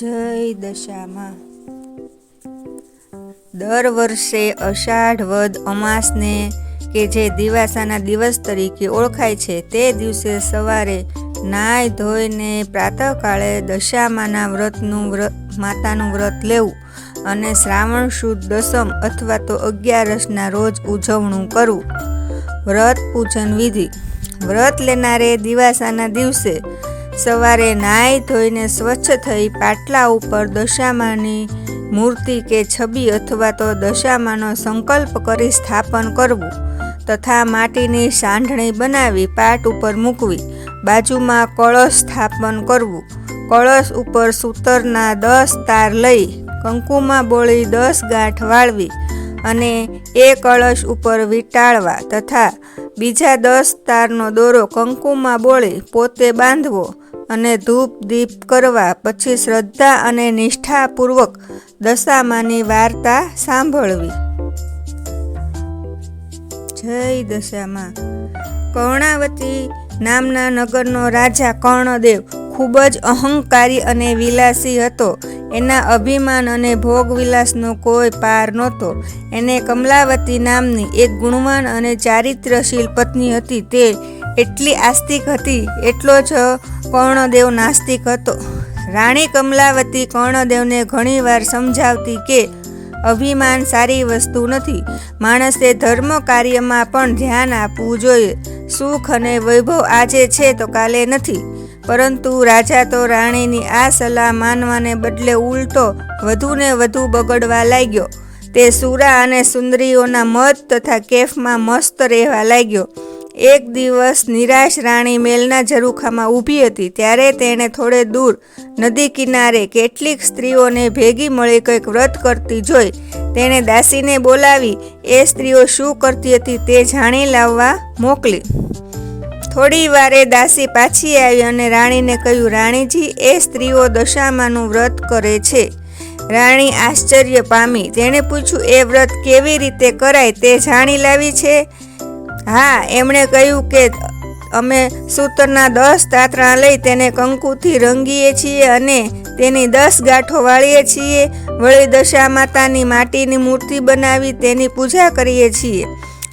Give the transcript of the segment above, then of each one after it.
જય દશામાં. દર વર્ષે અષાઢ વદ અમાસને કે જે દિવાસાના દિવસ તરીકે ઓળખાય છે, તે દિવસે સવારે નાય ધોઈને પ્રાતઃકાળે દશામાના વ્રતનું વ્રત, માતાનું વ્રત લેવું અને શ્રાવણ સુદ દસમ અથવા તો અગિયારસના રોજ ઉજવણું કરવું. વ્રત પૂજન વિધિ. વ્રત લેનારે દિવાસાના દિવસે સવારે નાહી ધોઈને સ્વચ્છ થઈ પાટલા ઉપર દશામાની મૂર્તિ કે છબી અથવા તો દશામાનો સંકલ્પ કરી સ્થાપન કરવું તથા માટીની સાંઢણી બનાવી પાટ ઉપર મૂકવી, બાજુમાં કળશ સ્થાપન કરવું. કળશ ઉપર સૂતરના દસ તાર લઈ કંકુમાં બોળી દસ ગાંઠ વાળવી અને એ કળશ ઉપર વીંટાળવા તથા બીજા દસ તારનો દોરો કંકુમાં બોળી પોતે બાંધવો અને ધૂપ દીપ કરવા પછી શ્રદ્ધા અને નિષ્ઠાપૂર્વક દશામાની વાર્તા સાંભળવી. જય દશામાં. કર્ણાવતી નામના નગરનો રાજા કર્ણદેવ ખૂબ જ અહંકારી અને વિલાસી હતો. એના અભિમાન અને ભોગવિલાસનો કોઈ પાર નહોતો. એને કમલાવતી નામની એક ગુણવાન અને ચારિત્રશીલ પત્ની હતી. તે એટલી આસ્તિક હતી, એટલો જ કર્ણદેવ નાસ્તિક હતો. રાણી કમલાવતી કર્ણદેવને ઘણીવાર સમજાવતી કે અભિમાન સારી વસ્તુ નથી. માણસે ધર્મ કાર્યમાં પણ ધ્યાન આપવું જોઈએ. સુખ અને વૈભવ આજે છે તો કાલે નથી. પરંતુ રાજા તો રાણીની આ સલાહ માનવાને બદલે ઉલટો વધુને વધુ બગડવા લાગ્યો. તે સુરા અને સુંદરીઓના મત તથા કેફમાં મસ્ત રહેવા લાગ્યો. એક દિવસ નિરાશ રાણી મેલના ઝરૂખામાં ઊભી હતી. ત્યારે તેણે થોડે દૂર નદી કિનારે કેટલીક સ્ત્રીઓને ભેગી મળી કંઈક વ્રત કરતી જોઈ. તેણે દાસીને બોલાવી, એ સ્ત્રીઓ શું કરતી હતી તે જાણી લાવવા મોકલી. થોડી વારે દાસી પાછી આવી અને રાણીને કહ્યું, રાણીજી, એ સ્ત્રીઓ દશામાનું વ્રત કરે છે. રાણી આશ્ચર્ય પામી. તેણે પૂછ્યું, એ વ્રત કેવી રીતે કરાય? તે જાણી લાવી છે? હા, એમણે કહ્યું કે અમે સૂતરના દસ તાતણા લઈ તેને કંકુથી રંગીએ છીએ અને તેની દસ ગાંઠો વાળીએ છીએ. વળી દશા માતાની માટીની મૂર્તિ બનાવી તેની પૂજા કરીએ છીએ.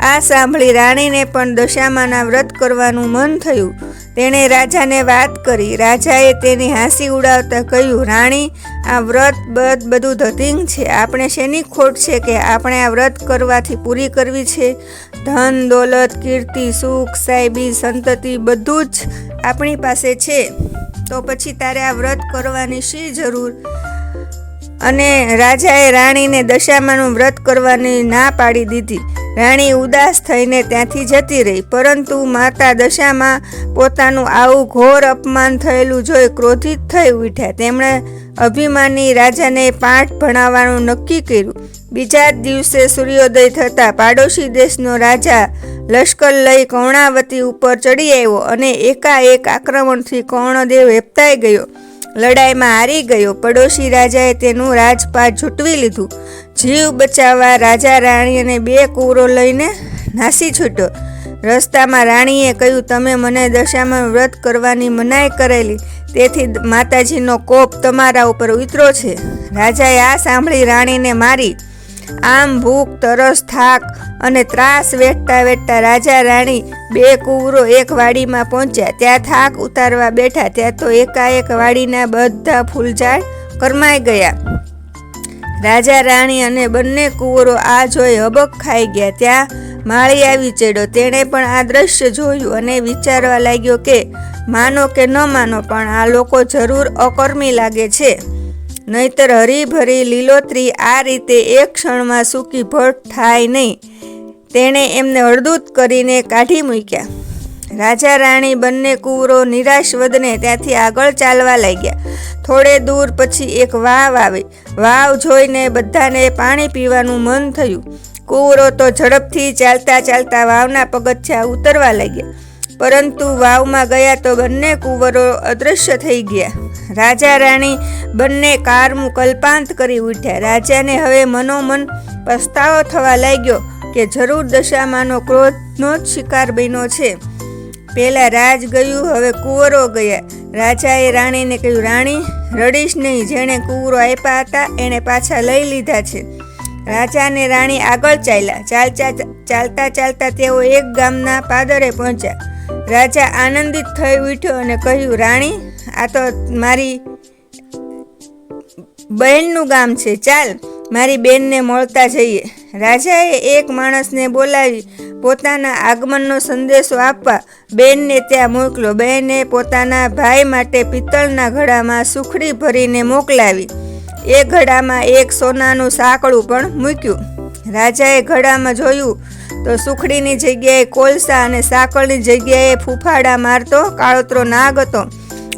આ સાંભળી રાણીને પણ દશામાના વ્રત કરવાનું મન થયું. તેણે રાજાને વાત કરી. રાજાએ તેની હાંસી ઉડાવતા કહ્યું, રાણી, આ વ્રત બધ બધું ધતિંગ છે. આપણે શેની ખોટ છે કે આપણે આ વ્રત કરવાથી પૂરી કરવી છે? ધન, દોલત, કીર્તિ, સુખ સાહેબી સંતતિ બધું જ આપણી પાસે છે. તો પછી તારે આ વ્રત કરવાની શી જરૂર? અને રાજાએ રાણીને દશામાનું વ્રત કરવાની ના પાડી દીધી. રાણી ઉદાસ થઈને ત્યાંથી જતી રહી, પરંતુ માતા દશામાં પોતાનું આવું ઘોર અપમાન થયેલું જોઈ ક્રોધિત થઈ ઉઠ્યા. તેમણે અભિમાની રાજાને પાઠ ભણાવવાનું નક્કી કર્યું. બીજા જ દિવસે સૂર્યોદય થતાં પાડોશી દેશનો રાજા લશ્કર લઈ કર્ણાવતી ઉપર ચડી આવ્યો અને એકાએક આક્રમણથી કર્ણદેવ હેપતાઈ ગયો. લડાઈમાં હારી ગયો. પડોશી રાજાએ તેનું રાજપાટ ઝૂંટવી લીધું. જીવ બચાવવા રાજા રાણી અને બે કુવરો લઈને નાસી છૂટ્યો. રસ્તામાં રાણીએ કહ્યું, તમે મને દશામાં વ્રત કરવાની મનાઈ કરેલી, તેથી માતાજીનો કોપ તમારા ઉપર ઉતરો છે. રાજાએ આ સાંભળી રાણીને મારી, આમ ભૂખ, તરસ, થાક અને ત્રાસ વેઠતા વેઠતા રાજા રાણી બે કુવરો એક વાડીમાં પહોંચ્યા. ત્યાં થાક ઉતારવા બેઠા, ત્યાં તો એકાએક વાડીના બધા ફૂલઝાડ કરમાઈ ગયા. રાજા, રાણી અને બંને કુંવરો આ જોઈ હબક ખાઈ ગયા. ત્યાં માળી આવી ચડ્યો. તેણે પણ આ દ્રશ્ય જોયું અને વિચારવા લાગ્યો કે, માનો કે ન માનો, પણ આ લોકો જરૂર અકર્મી લાગે છે. નહીતર હરીભરી લીલોતરી આ રીતે એક ક્ષણમાં સૂકી ભટ્ટ થાય નહીં. તેણે એમને હળદૂત કરીને કાઢી મૂક્યા. રાજા રાણી બંને કુંવરો નિરાશ વદને ત્યાંથી આગળ ચાલવા લાગ્યા. થોડે દૂર પછી એક વાવ આવી. વાવ જોઈને બધાને પાણી પીવાનું મન થયું. કુંવરો તો ઝડપથી ચાલતા ચાલતા વાવના પગથિયા ઉતરવા લાગ્યા. પરંતુ વાવમાં ગયા તો બંને કુંવરો અદૃશ્ય થઈ ગયા. રાજા રાણી બંને કારમું કલ્પાંત કરી ઉઠ્યા. રાજાને હવે મનોમન પસ્તાવો થવા લાગ્યો કે જરૂર દશામાંનો ક્રોધનો જ શિકાર બન્યો છે. પહેલાં રાજ ગયું, હવે કુંવરો ગયા. રાજાએ રાણીને કહ્યું, રાણી, રડીશ નહીં. જેણે કુંવરો આપ્યા હતા એણે પાછા લઈ લીધા છે. રાજા અને રાણી આગળ ચાલ્યા. ચાલતા ચાલતા ચાલતા તેઓ એક ગામના પાદરે પહોંચ્યા. રાજા આનંદિત થઈ ઉઠ્યો અને કહ્યું, રાણી, આ તો મારી બહેનનું ગામ છે. ચાલ, મારી બેનને મળતા જઈએ. રાજાએ એક માણસને બોલાવી પોતાના આગમનનો સંદેશો આપવા બેનને ત્યાં મોકલ્યો બહેને પોતાના ભાઈ માટે પિત્તળના ઘડામાં સુખડી ભરીને મોકલાવી. એ ઘડામાં એક સોનાનું સાંકળું પણ મૂક્યું. રાજાએ ઘડામાં જોયું તો સુખડીની જગ્યાએ કોલસા અને સાંકળની જગ્યાએ ફૂફાડા મારતો કાળોતરો નાગ હતો.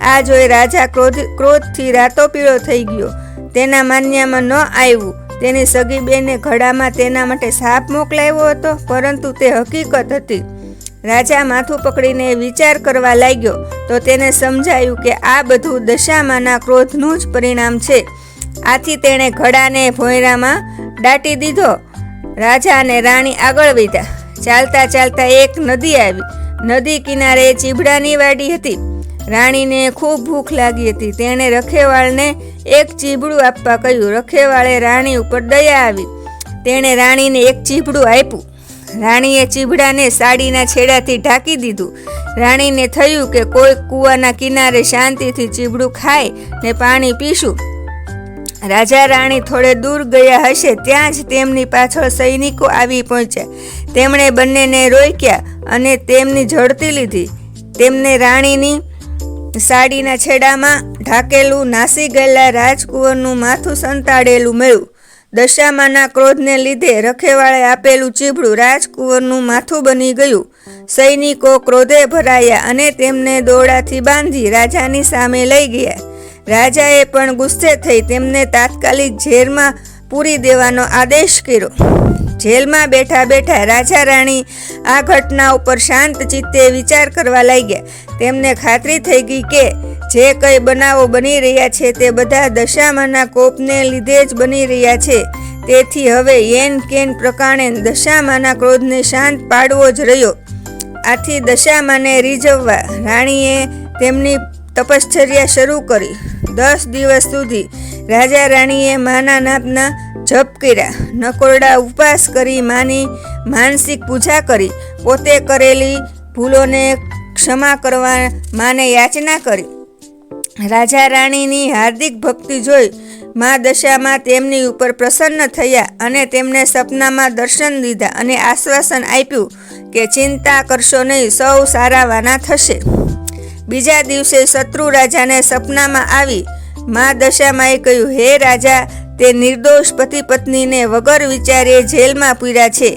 આ જોઈ રાજા ક્રોધ, ક્રોધથી રાતો પીળો થઈ ગયો. તેના માન્યામાં ન આવ્યું. તેની સગી બેને ઘડામાં તેના માટે સાપ મોકલાવ્યો હતો, પરંતુ તે હકીકત હતી. રાજા માથું પકડીને વિચાર કરવા લાગ્યો, તો તેને સમજાયું કે આ બધું દશામાના ક્રોધનું જ પરિણામ છે. આથી તેણે ઘડાને ભોયરામાં દાટી દીધો. રાજા અને રાણી આગળ વધ્યા. ચાલતા ચાલતા એક નદી આવી. નદી કિનારે ચીભડાની વાડી હતી. રાણીને ખૂબ ભૂખ લાગી હતી. તેણે રખેવાળને એક ચીબડું આપવા કહ્યું. રખેવાળે રાણી ઉપર દયા આવી. તેણે રાણીને એક ચીબડું આપ્યું. રાણીએ ચીબડાને સાડીના છેડાથી ઢાંકી દીધું. રાણીને થયું કે કોઈ કૂવાના કિનારે શાંતિથી ચીબડું ખાય ને પાણી પીશું. રાજા રાણી થોડે દૂર ગયા હશે ત્યાં જ તેમની પાછળ સૈનિકો આવી પહોંચ્યા. તેમણે બંનેને રોક્યા અને તેમની ઝડતી લીધી. તેમને રાણીની સાડીના છેડામાં ઢાકેલું નાસી ગયેલા રાજકુંવરનું માથું સંતાડેલું મળ્યું દશામાના ક્રોધને લીધે રખેવાળે આપેલું ચીભડું રાજકુંવરનું માથું બની ગયું. સૈનિકો ક્રોધે ભરાયા અને તેમને દોડાથી બાંધી રાજાની સામે લઈ ગયા. રાજાએ પણ ગુસ્સે થઈ તેમને તાત્કાલિક ઝેરમાં પૂરી દેવાનો આદેશ કર્યો. જેલમાં બેઠા બેઠા રાજા રાણી આ ઘટના ઉપર શાંત ચિત્તે વિચાર કરવા લાગ્યા. તેમને ખાતરી થઈ ગઈ કે જે કંઈ બનાવો બની રહ્યા છે તે બધા દશામાના કોપને લીધે જ બની રહ્યા છે. તેથી હવે એન કેન પ્રકારે દશામાના ક્રોધને શાંત પાડવો જ રહ્યો. આથી દશામાને રીઝવવા રાણીએ તેમની તપશ્ચર્યા શરૂ કરી. દસ દિવસ સુધી રાજા રાણીએ માના નામના જપ કર્યા. નકોરડા ઉપવાસ કરી માની માનસિક પૂજા કરી. પોતે કરેલી ભૂલોને ક્ષમા કરવા માને યાચના કરી. રાજા રાણીની હાર્દિક ભક્તિ જોઈ મા દશામાં તેમની ઉપર પ્રસન્ન થયા અને તેમને સપનામાં દર્શન દીધા અને આશ્વાસન આપ્યું કે ચિંતા કરશો નહીં, સૌ સારા વાના થશે. બીજા દિવસે શત્રુ રાજાને સપનામાં આવી. મા દશામાએ કહ્યું, હે રાજા તે નિર્દોષ પતિ પત્નીને વગર વિચારે જેલમાં પીડ્યા છે.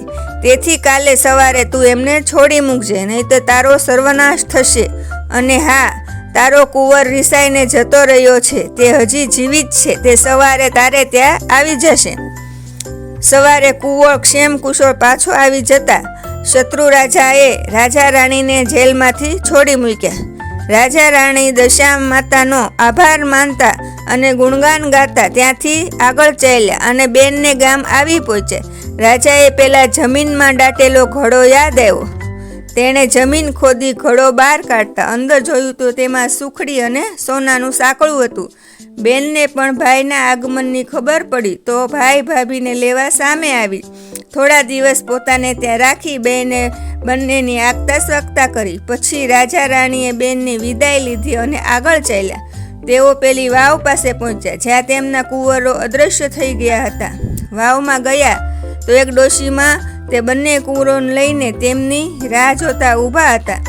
તેથી કાલે સવારે તું એમને છોડી મૂકજે, નહીં તો તારો સર્વનાશ થશે. અને હા, તારો કુંવર રિસાઈને જતો રહ્યો છે. તે હજી જીવિત છે. તે સવારે તારે ત્યાં આવી જશે. સવારે કુંવર ક્ષેમ કુશળ પાછો આવી જતા શત્રુ રાજાએ રાજા રાણીને જેલમાંથી છોડી મૂક્યા. રાજા રાણી દશા માતાનો આભાર માનતા અને ગુણગાન ગાતા ત્યાંથી આગળ ચાલ્યા અને બેનને ગામ આવી પહોંચ્યા. રાજાએ પેલા જમીનમાં દાટેલો ઘડો યાદ આવ્યો. તેણે જમીન ખોદી ઘડો બહાર કાઢતા અંદર જોયું તો તેમાં સુખડી અને સોનાનું સાંકળું હતું. બેનને પણ ભાઈના આગમનની ખબર પડી તો ભાઈ ભાભીને લેવા સામે આવી. થોડા દિવસ પોતાને ત્યાં રાખી બેને બંનેની આગતા સ્વાગતા કરી. પછી રાજા રાણીએ બેનની વિદાય લીધી અને આગળ ચાલ્યા. તેઓ પેલી વાવ પાસે પહોંચ્યા, જ્યાં તેમના કુંવરો અદૃશ્ય થઈ ગયા હતા. વાવમાં ગયા તો એક ડોશીમાં તે બંને કુંવરોને લઈને તેમની રાહ જોતા ઊભા હતા.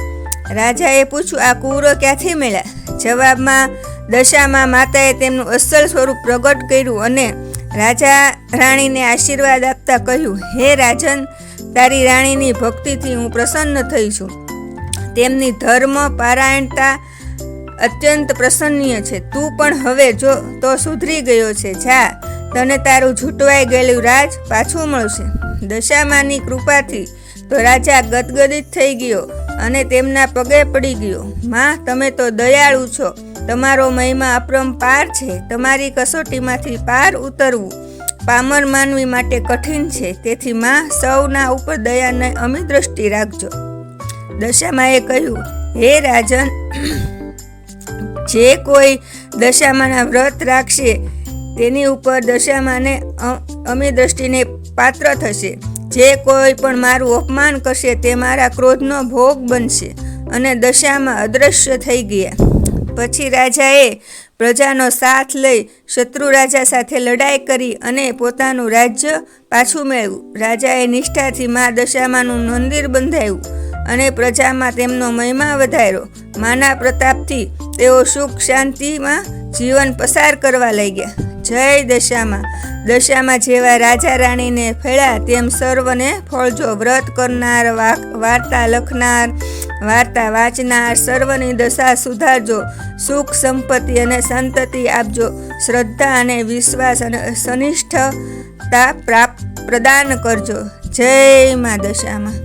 રાજાએ પૂછ્યું, આ કુંવરો ક્યાંથી મળ્યા? જવાબમાં, દશામાં માતાએ તેમનું અસલ સ્વરૂપ પ્રગટ કર્યું અને રાજા રાણીને આશીર્વાદ આપતા કહ્યું, હે રાજન, તારી રાણીની ભક્તિથી હું પ્રસન્ન થઈ છું. તેમની ધર્મ, પારાયણતા અત્યંત પ્રસન્નીય છે. તું પણ હવે જો તો સુધરી ગયો છે. જા, તને તારું છૂટવાઈ ગયેલું રાજ પાછું મળશે. દશામાની કૃપાથી તો રાજા ગદગદિત થઈ ગયો અને તેમના પગે પડી ગયો. માં, તમે તો દયાળુ છો. તમારો મહિમા અપરંપાર છે. તમારી કસોટીમાંથી પાર ઉતરવું પામર માનવી માટે કઠિન છે. તેથી માં, સૌના ઉપર દયાને અમી દ્રષ્ટિ રાખજો. દશામાએ કહ્યું, હે રાજન જે કોઈ દશામાના વ્રત રાખશે, તેની ઉપર દશામાને અમી દ્રષ્ટિને પાત્ર થશે. જે કોઈ પણ મારું અપમાન કરશે, તે મારા ક્રોધનો ભોગ બનશે અને દશામાં અદૃશ્ય થઈ ગયા. પછી રાજાએ પ્રજાનો સાથ લઈ શત્રુ રાજા સાથે લડાઈ કરી અને પોતાનું રાજ્ય પાછું મેળવ્યું. રાજાએ નિષ્ઠાથી મા દશામાનું મંદિર બંધાવ્યું અને પ્રજામાં તેમનો મહિમા વધાર્યો. માના પ્રતાપથી તેઓ સુખ શાંતિમાં જીવન પસાર કરવા લાગ્યા. જય દશામાં. દશામાં જેવા રાજા રાણીને ફેળા તેમ સર્વને ફળજો. વ્રત કરનાર વાર્તા લખનાર, વાર્તા વાંચનાર સર્વની દશા સુધારજો. સુખ, સંપત્તિ અને સંતતિ આપજો. શ્રદ્ધા અને વિશ્વાસ અને સનિષ્ઠતા પ્રાપ્ત પ્રદાન કરજો. જય મા દશામાં.